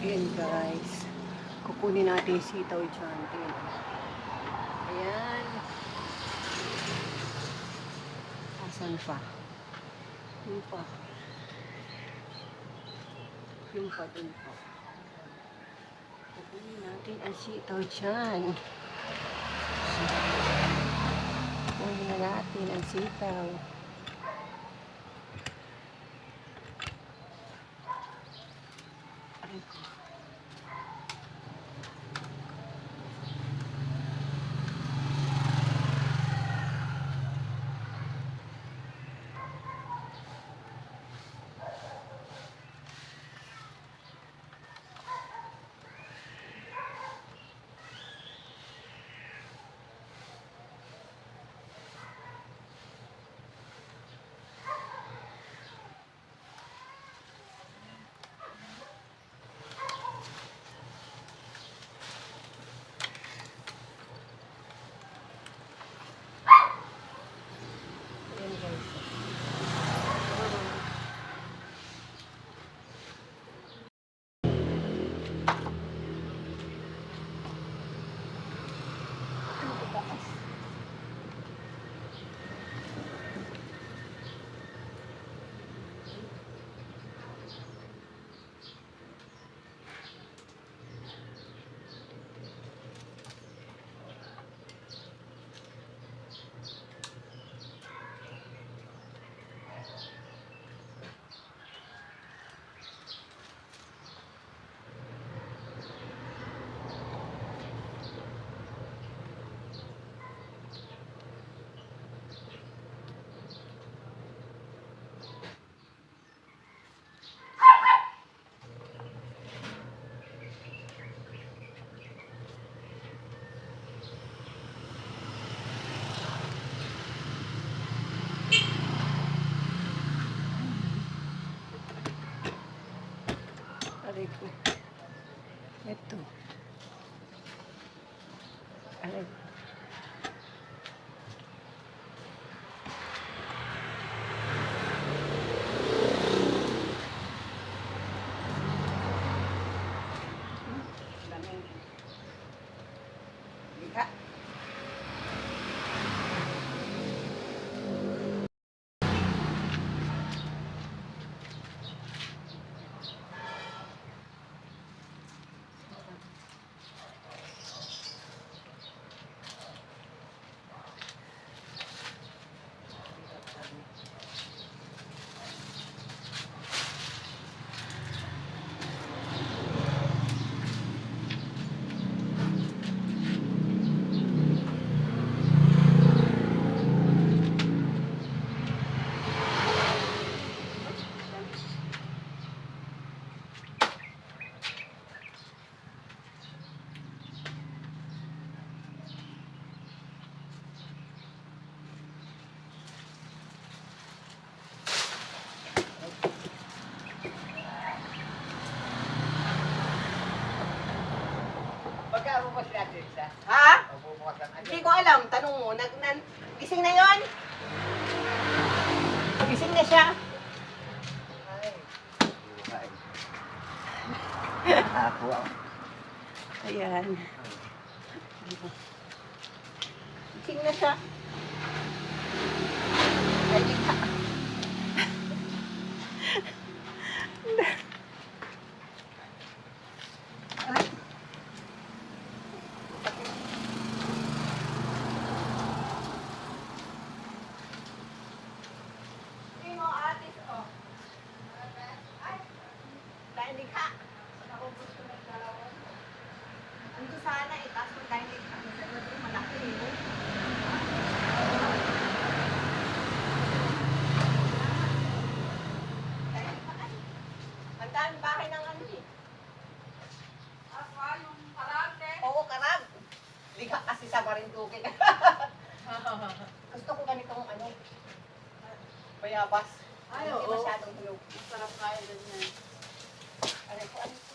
Ayan guys. Kukunin natin yung sitaw dyan. Ayan. Ayan. Asan pa? Yung pa. Yung pa dun pa. Kukunin natin ang sitaw dyan. Kukunin na natin ang sitaw. Natin sa Ha? bubukas ang ano. Hindi ko alam. Tanong mo. Nag, nan, gising na yon? Gising na siya. Ako Ayan. Gising na siya. Ay, likha. Ay. Hindi mo, atis, oh. Ay, dahil likha. Naubos ko na yung dalawa. Ando sana, itaas ko dahil likha. Ito malaki, eh. Dahil likha, ay. Daming bahay ng ano, eh. Oo, karag. Likha kasi sa Marinduque. Gusto ko ganitong ano, bayabas. Ay, Hindi oo. masyadong tulog. Sarap kaya ganyan. Aray ko, ano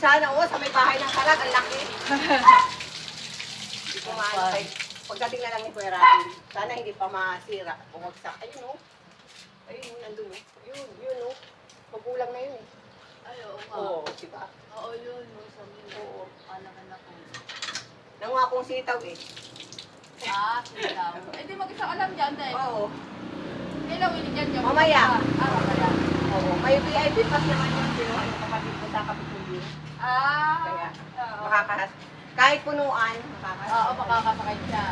sana, oo, sa may bahay ng kalag, ang laki. Hindi ko pagdating na lang ni Kuya Rafi, sana hindi pa masira, bumagsak. Ayun oh. Ayun, nandun oh. Yun, yun oh. Magulang na yun eh. Ay, oo nga. Oo, diba? Oo, yun. Sa mga. Oo. Anak-anak ko. Nanguha akong sitaw eh. Ah, sila. Eh, di mag-isa ka lang dyan, eh. Oo. Kailan winigyan niya? Mamaya. Ah, mamaya. Oo. May VIP pass naman yung kinuha ng kapatid ko sa kapitulyo. Ah. Kaya, Oo. Makakahas. Kahit punuan, makakahas. Oo, makakasakay siya.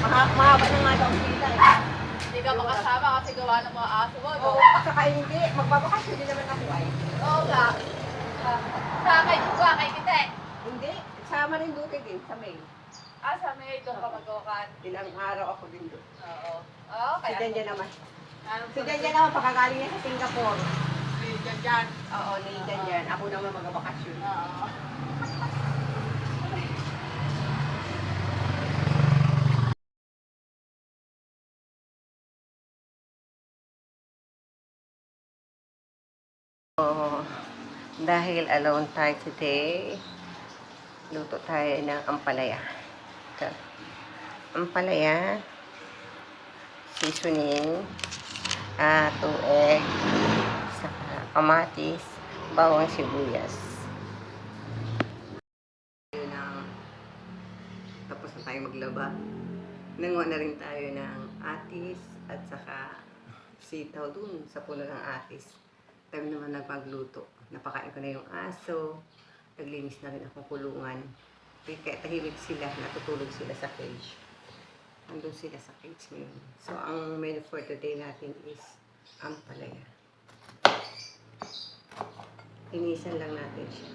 Maka- mahaba na nga daw sila eh. Hindi ka makasama kasi gawa ng mga aso mo, no? Oo, at saka hindi. Magbabakasyon din naman ako ay. Oo nga. Ah, Sa akin, sa akin, kita eh. Hindi. Sa Marinduque din, sa May. Ah, sa may doon ka mag-ukan. Ilang araw ako din doon. Oo. Oo, Si kaya. Janjan naman. Anong Si Janjan naman, pakagaling niya sa Singapore. Janjan. Oo, ni Janjan. Ako naman magbabakasyon. Oo. Oh, dahil alone tayo today, luto tayo ng ampalaya. Ito. Ampalaya, seasoning, ah, two egg, saka kamatis, bawang sibuyas. Ang tapos na tayo maglaba. Nanguha na rin tayo ng atis at saka sitaw dun sa puno ng atis time naman nagpagluto. Napakain ko na yung aso. Naglinis na rin akong kulungan. Kaya tahimik sila. Natutulog sila sa cage. Nandun sila sa cage ngayon. So, ang menu for today natin is ampalaya. Inisan lang natin siya.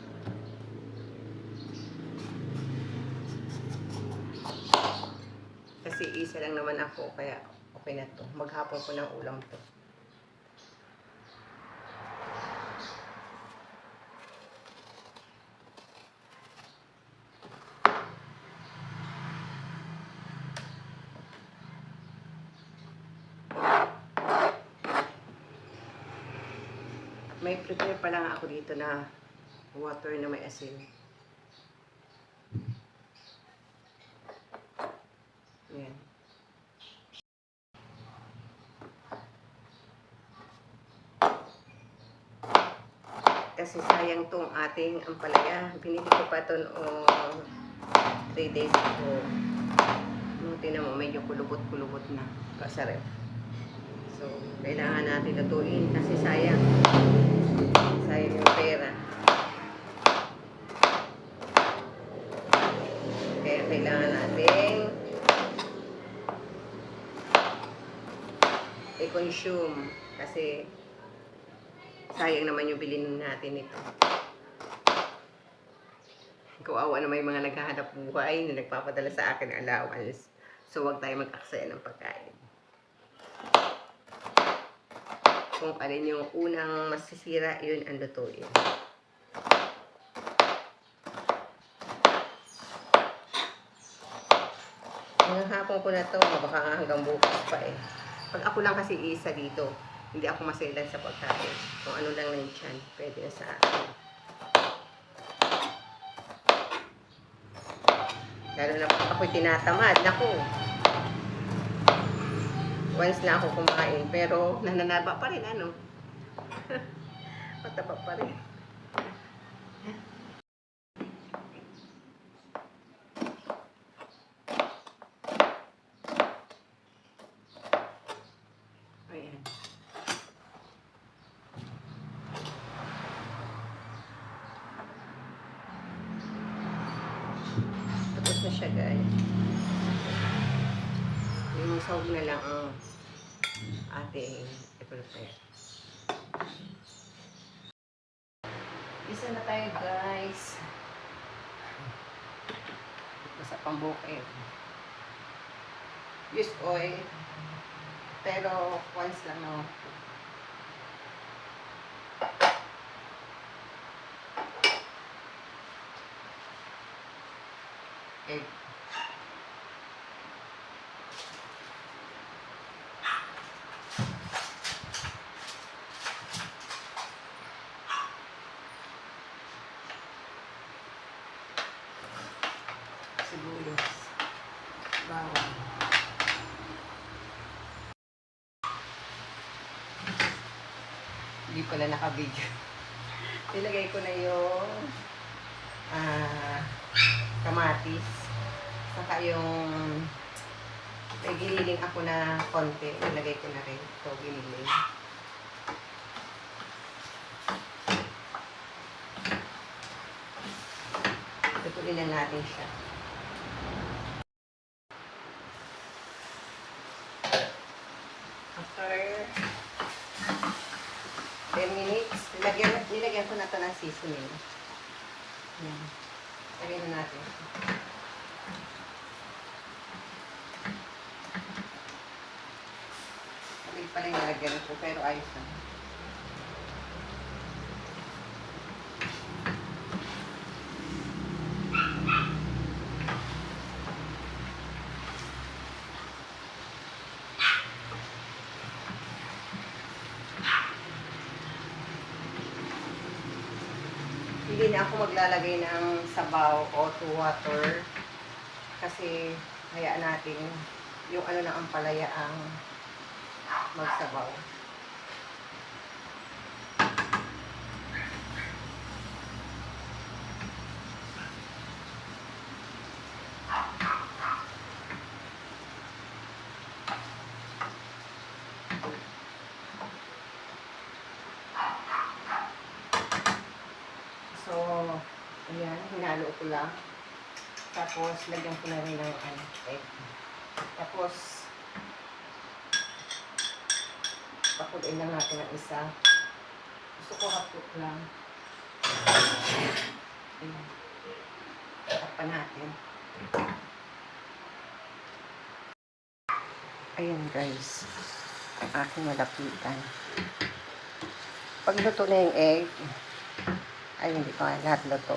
Kasi isa lang naman ako, kaya okay na to. Maghapon ko ng ulam to. May prepare pa lang ako dito na water na may asin. Yan. Kasi sayang tong ating ampalaya. Binili ko pa ito noong 3 days ago. Nung tinan mo, medyo kulubot-kulubot na. Kasarap. So, kailangan natin lutuin kasi sayang. Sayang yung pera. Kaya kailangan natin i-consume kasi sayang naman yung bilhin natin ito. Kawawa naman yung mga naghahanap buhay na nagpapadala sa akin ng allowance. So, wag tayo mag-aksaya ng pagkain. Kung alin yung unang masisira, yun ang lutuin. Hanggang hapon ko na to, baka nga hanggang bukas pa eh. Pag ako lang kasi isa dito, hindi ako maselan sa pagkain. Kung ano lang na yung tiyan, pwede na sa akin. Lalo na ako'y tinatamad, naku. Once na ako kumain, pero nananaba pa rin, ano? Mataba pa rin. Tapos na siya, guys. Yung sahog na lang ang ating i-prepare. Isa na tayo, guys. Basta pambukid. Use oil. Pero once lang, no? Egg. Hindi pala naka-video. Nilagay ko na yung ah, kamatis. Saka yung may giniling ako na konti. Nilagay ko na rin. Ito, giniling. Tutuloy na natin siya. Ko na ito ng seasoning. Yan. Lagyan na natin. Sabi pa rin nilagyan ko, pero ayos na. Maglalagay ng sabaw o to water kasi hayaan natin yung ano na ang palaya ang magsabaw. So, ayan, hinalo ko lang. Tapos, lagyan ko na rin ng ano, egg. Tapos, pakuloyin lang natin ang isa. Gusto ko hapot lang. Ayan. Tapan natin. Ayan guys. Ang aking malapitan. Pag luto na yung egg, ay, hindi nga lahat luto.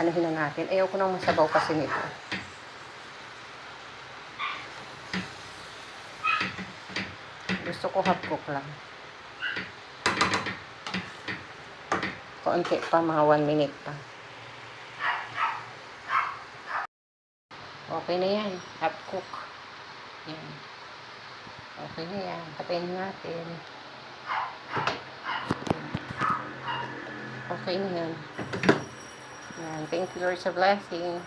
Anuhin na natin. Ayaw ko nang masabaw kasi nito. Gusto ko half cook lang. Konti pa, mga 1 minute pa. Okay na yan. Half cook. Yan. Okay na yan. Patayin natin. Okay na yan. Yan. Thank you Lord sa blessing.